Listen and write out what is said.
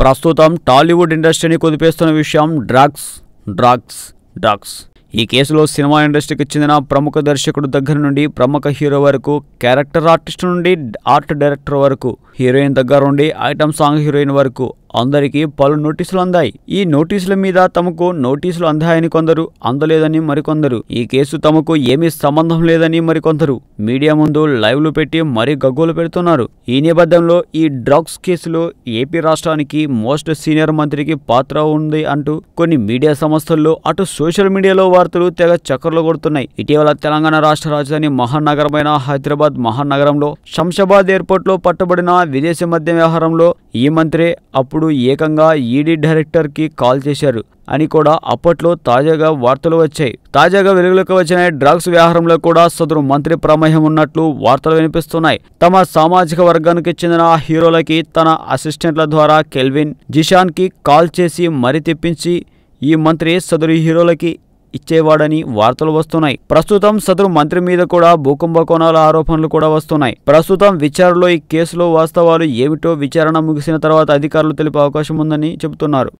ప్రస్తుతం టాలీవుడ్ ఇండస్ట్రీని కుదిపేస్తున్న విషయం డ్రగ్స్ డ్రగ్స్ డ్రగ్స్. ఈ కేసులో సినిమా ఇండస్ట్రీకి చెందిన ప్రముఖ దర్శకుడు దగ్గర నుండి ప్రముఖ హీరో వరకు క్యారెక్టర్ ఆర్టిస్ట్ నుండి ఆర్ట్ డైరెక్టర్ వరకు హీరోయిన్ దగ్గర నుండి ఐటమ్ సాంగ్ హీరోయిన్ వరకు అందరికీ పలు నోటీసులు అందాయి. ఈ నోటీసుల మీద తమకు నోటీసులు అందాయని కొందరు అందలేదని మరికొందరు. ఈ కేసు తమకు ఏమీ సంబంధం లేదని మరికొందరు. మీడియా ముందు లైవ్లు పెట్టి మరీ గగ్గోలు పెడుతున్నారు. ఈ నేపథ్యంలో ఈ డ్రగ్స్ కేసులో ఏపీ రాష్ట్రానికి మోస్ట్ సీనియర్ మంత్రికి పాత్ర ఉంది అంటూ కొన్ని మీడియా సంస్థల్లో అటు సోషల్ మీడియాలో వార్తలు తెగ చక్కర్లు కొడుతున్నాయి. ఇటీవల తెలంగాణ రాష్ట్ర రాజధాని మహానగరమైన హైదరాబాద్ మహానగరంలో శంషాబాద్ ఎయిర్పోర్ట్లో పట్టుబడిన విదేశీ మద్యం వ్యవహారంలో ఈ మంత్రే అప్పుడు ఏకంగా ఈడీ డైరెక్టర్కి కాల్ చేశారు అని కూడా అప్పట్లో తాజాగా వార్తలు వచ్చాయి. తాజాగా వెలుగులోకి వచ్చిన డ్రగ్స్ వ్యవహారంలో కూడా సదరు మంత్రి ప్రమేయం ఉన్నట్లు వార్తలు వినిపిస్తున్నాయి. తమ సామాజిక వర్గానికి చెందిన హీరోలకి తన అసిస్టెంట్ల ద్వారా కెల్విన్ జిషాన్కి కాల్ చేసి మరి తెప్పించి ఈ మంత్రి సదరు హీరోలకి ఇచ్చేవాడని వార్తలు వస్తున్నాయి. ప్రస్తుతం సదరు మంత్రి మీద కూడా భూకుంభకోణాల ఆరోపణలు కూడా వస్తున్నాయి. ప్రస్తుతం విచారణలో ఈ కేసులో వాస్తవాలు ఏమిటో విచారణ ముగిసిన తర్వాత అధికారులు తెలిపే అవకాశం ఉందని చెబుతున్నారు.